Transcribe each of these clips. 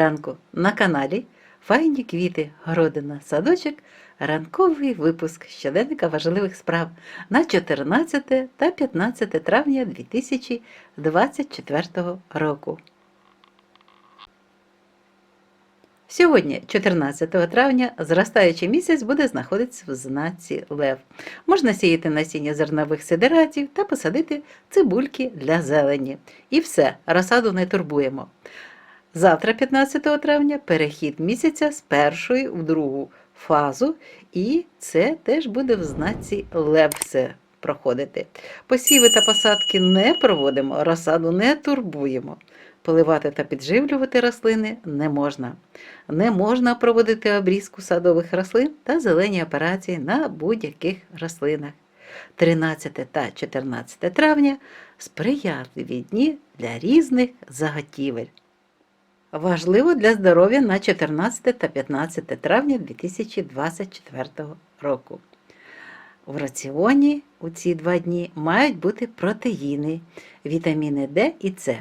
ранку на каналі Файні квіти, городина, садочок, ранковий випуск щоденника важливих справ на 14 та 15 травня 2024 року. Сьогодні, 14 травня, зростаючий місяць буде знаходитися в знаці Лев. Можна сіяти насіння зернових сидератів та посадити цибульки для зелені. І все, розсаду не турбуємо. Завтра, 15 травня, перехід місяця з першої в другу фазу, і це теж буде в знаці Лев все проходити. Посіви та посадки не проводимо, розсаду не турбуємо. Поливати та підживлювати рослини не можна. Не можна проводити обрізку садових рослин та зелені операції на будь-яких рослинах. 13 та 14 травня сприятливі дні для різних заготівель. Важливо для здоров'я на 14 та 15 травня 2024 року. В раціоні у ці два дні мають бути протеїни, вітаміни Д і С.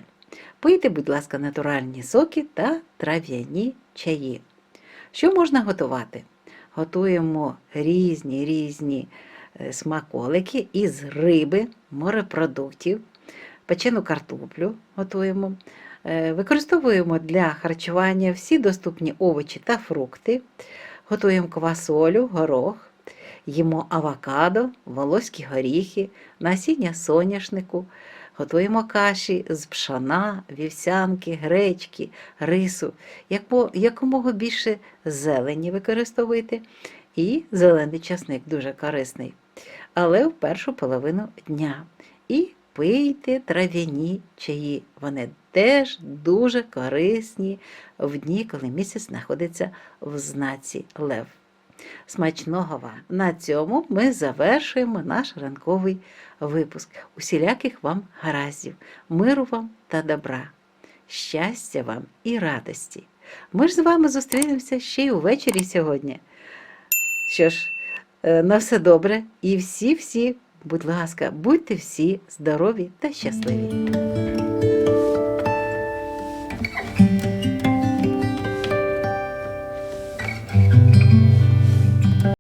Пийте, будь ласка, натуральні соки та трав'яні чаї. Що можна готувати? Готуємо різні різні е, смаколики із риби, морепродуктів, печену картоплю готуємо. Е, Використовуємо для харчування всі доступні овочі та фрукти, готуємо квасолю, горох, їмо авокадо, волоські горіхи, насіння соняшнику, готуємо каші з пшона, вівсянки, гречки, рису, Яко- якомога більше зелені використовуйте. І зелений часник дуже корисний, але в першу половину дня. І пийте трав'яні чаї. Вони теж дуже корисні в дні, коли місяць знаходиться в знаці Лев. Смачного вам! На цьому ми завершуємо наш ранковий випуск. Усіляких вам гараздів, миру вам та добра, щастя вам і радості. Ми ж з вами зустрінемося ще й увечері сьогодні. Що ж, е, на все добре і всі-всі, будь ласка, будьте всі здорові та щасливі.